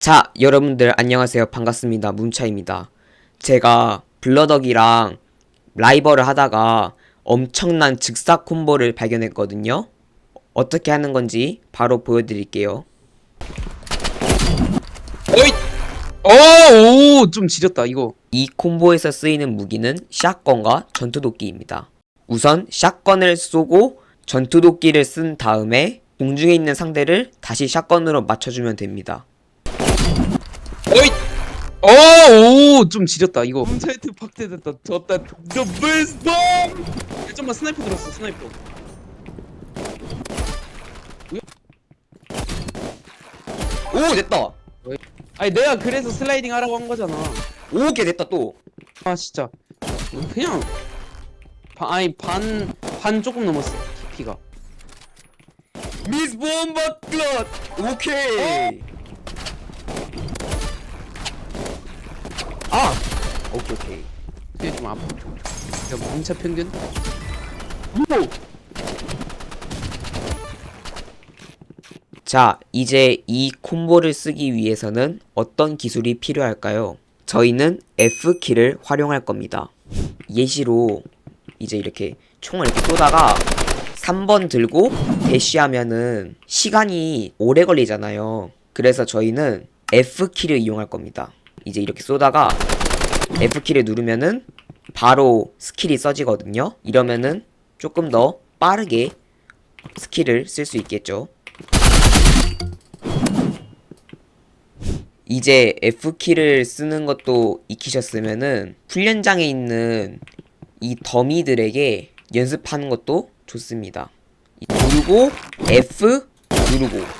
자, 여러분들 안녕하세요. 반갑습니다. 문차입니다. 제가 블러덕이랑 라이벌을 하다가 엄청난 즉사 콤보를 발견했거든요. 어떻게 하는 건지 바로 보여드릴게요. 어이! 어, 오, 좀 지렸다, 이거. 이 콤보에서 쓰이는 무기는 샷건과 전투도끼입니다. 우선 샷건을 쏘고 전투도끼를 쓴 다음에 공중에 있는 상대를 다시 샷건으로 맞춰주면 됩니다. 어이! 어, 오, 좀 지렸다, 이거. 홈사이트 박제됐다. 졌다. The bomb! 잠깐만, 스나이퍼 들었어, 스나이퍼. 오 됐다. 아니, 내가 그래서 슬라이딩 하라고 한 거잖아. 오개 됐다 또. 아, 진짜. 그냥. 바, 아니, 반, 반 조금 넘었어, 깊이가. 미스 bomba 클럿 오케이 아 오케이 오케이. 그게 좀 아파. 야, 뭉차 평균? 자 이제 이 콤보를 쓰기 위해서는 어떤 기술이 필요할까요? 저희는 F키를 활용할 겁니다. 예시로 이제 이렇게 총을 이렇게 쏘다가 3번 들고 대쉬하면은 시간이 오래 걸리잖아요. 그래서 저희는 F키를 이용할 겁니다. 이제 이렇게 쏘다가 F키를 누르면은 바로 스킬이 써지거든요. 이러면은 조금 더 빠르게 스킬을 쓸 수 있겠죠. 이제 F키를 쓰는 것도 익히셨으면은 훈련장에 있는 이 더미들에게 연습하는 것도 좋습니다. 이 누르고 F 누르고